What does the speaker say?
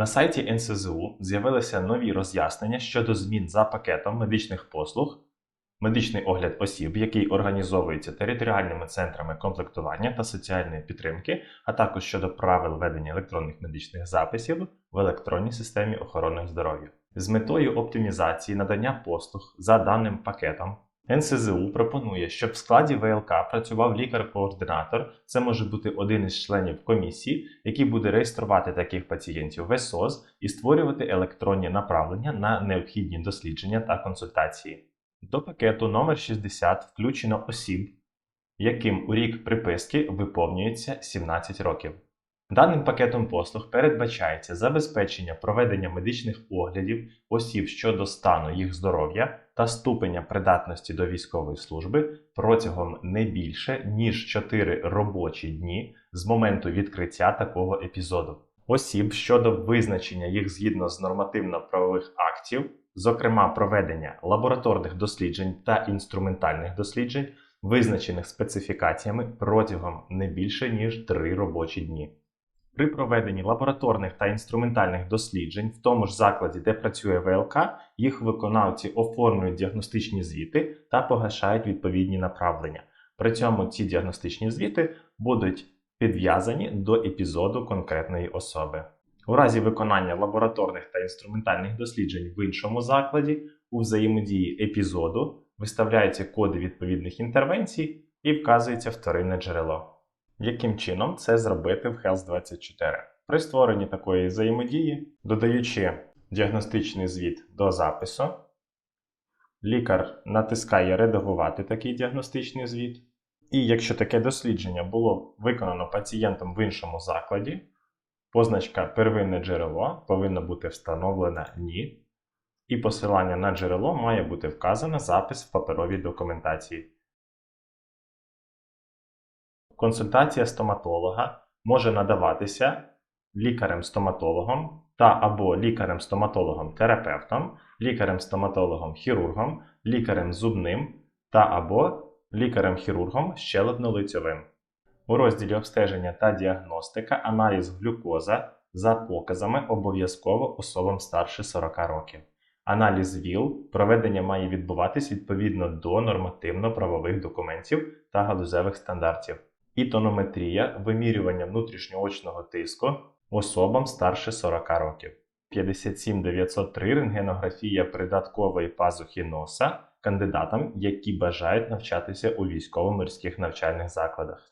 На сайті НСЗУ з'явилися нові роз'яснення щодо змін за пакетом медичних послуг, медичний огляд осіб, який організовується територіальними центрами комплектування та соціальної підтримки, а також щодо правил ведення електронних медичних записів в електронній системі охорони здоров'я. З метою оптимізації надання послуг за даним пакетом НСЗУ пропонує, щоб в складі ВЛК працював лікар-координатор. Це може бути один із членів комісії, який буде реєструвати таких пацієнтів в ЕСОЗ і створювати електронні направлення на необхідні дослідження та консультації. До пакету номер 60 включено осіб, яким у рік приписки виповнюється 17 років. Даним пакетом послуг передбачається забезпечення проведення медичних оглядів осіб щодо стану їх здоров'я та ступеня придатності до військової служби протягом не більше ніж 4 робочі дні з моменту відкриття такого епізоду. Осіб щодо визначення їх згідно з нормативно-правових актів, зокрема проведення лабораторних досліджень та інструментальних досліджень, визначених специфікаціями протягом не більше ніж 3 робочі дні. При проведенні лабораторних та інструментальних досліджень в тому ж закладі, де працює ВЛК, їх виконавці оформлюють діагностичні звіти та погашають відповідні направлення. При цьому ці діагностичні звіти будуть підв'язані до епізоду конкретної особи. У разі виконання лабораторних та інструментальних досліджень в іншому закладі у взаємодії епізоду виставляються коди відповідних інтервенцій і вказується вторинне джерело. Яким чином це зробити в Health 24? При створенні такої взаємодії, додаючи діагностичний звіт до запису, лікар натискає редагувати такий діагностичний звіт. І якщо таке дослідження було виконано пацієнтом в іншому закладі, позначка первинне джерело повинна бути встановлена ні, і посилання на джерело має бути вказано запис в паперовій документації. Консультація стоматолога може надаватися лікарем-стоматологом та або лікарем-стоматологом-терапевтом, лікарем-стоматологом-хірургом, лікарем зубним та або лікарем-хірургом щелепно-лицьовим. У розділі обстеження та діагностика аналіз глюкоза за показами обов'язково особам старше 40 років. Аналіз ВІЛ проведення має відбуватись відповідно до нормативно-правових документів та галузевих стандартів. І тонометрія вимірювання внутрішньоочного тиску особам старше 40 років. 57903 рентгенографія придаткової пазухи носа кандидатам, які бажають навчатися у військово-морських навчальних закладах.